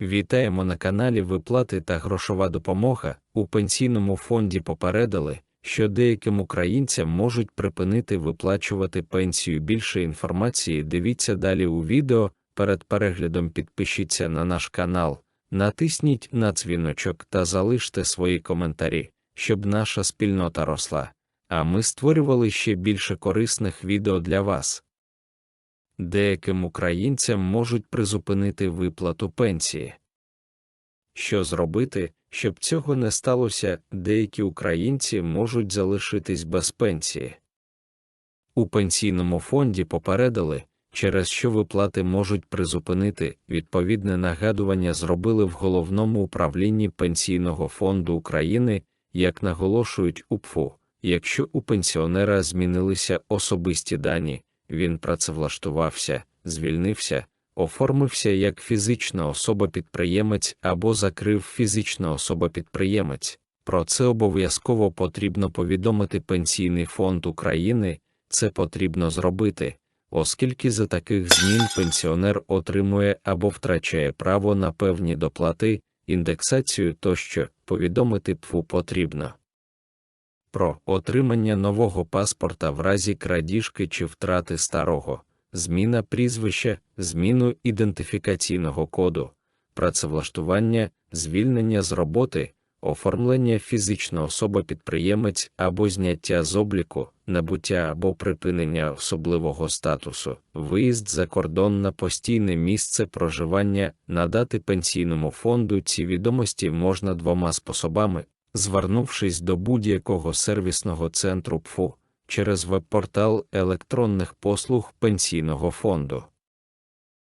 Вітаємо на каналі Виплати та грошова допомога. У пенсійному фонді попередили, що деяким українцям можуть припинити виплачувати пенсію. Більше інформації дивіться далі у відео. Перед переглядом підпишіться на наш канал, натисніть на дзвіночок та залиште свої коментарі, щоб наша спільнота росла. А ми створювали ще більше корисних відео для вас. Деяким українцям можуть призупинити виплату пенсії. Що зробити, щоб цього не сталося, деякі українці можуть залишитись без пенсії. У пенсійному фонді попередили, через що виплати можуть призупинити, відповідне нагадування зробили в головному управлінні Пенсійного фонду України, як наголошують у ПФУ, якщо у пенсіонера змінилися особисті дані, він працевлаштувався, звільнився, оформився як фізична особа-підприємець або закрив фізична особа-підприємець. Про це обов'язково потрібно повідомити Пенсійний фонд України, це потрібно зробити, оскільки за таких змін пенсіонер отримує або втрачає право на певні доплати, індексацію тощо, повідомити ПФУ потрібно. Про отримання нового паспорта в разі крадіжки чи втрати старого, зміна прізвища, зміну ідентифікаційного коду, працевлаштування, звільнення з роботи, оформлення фізична особа-підприємець або зняття з обліку, набуття або припинення особливого статусу, виїзд за кордон на постійне місце проживання, надати пенсійному фонду ці відомості можна двома способами звернувшись до будь-якого сервісного центру ПФУ через веб-портал електронних послуг пенсійного фонду.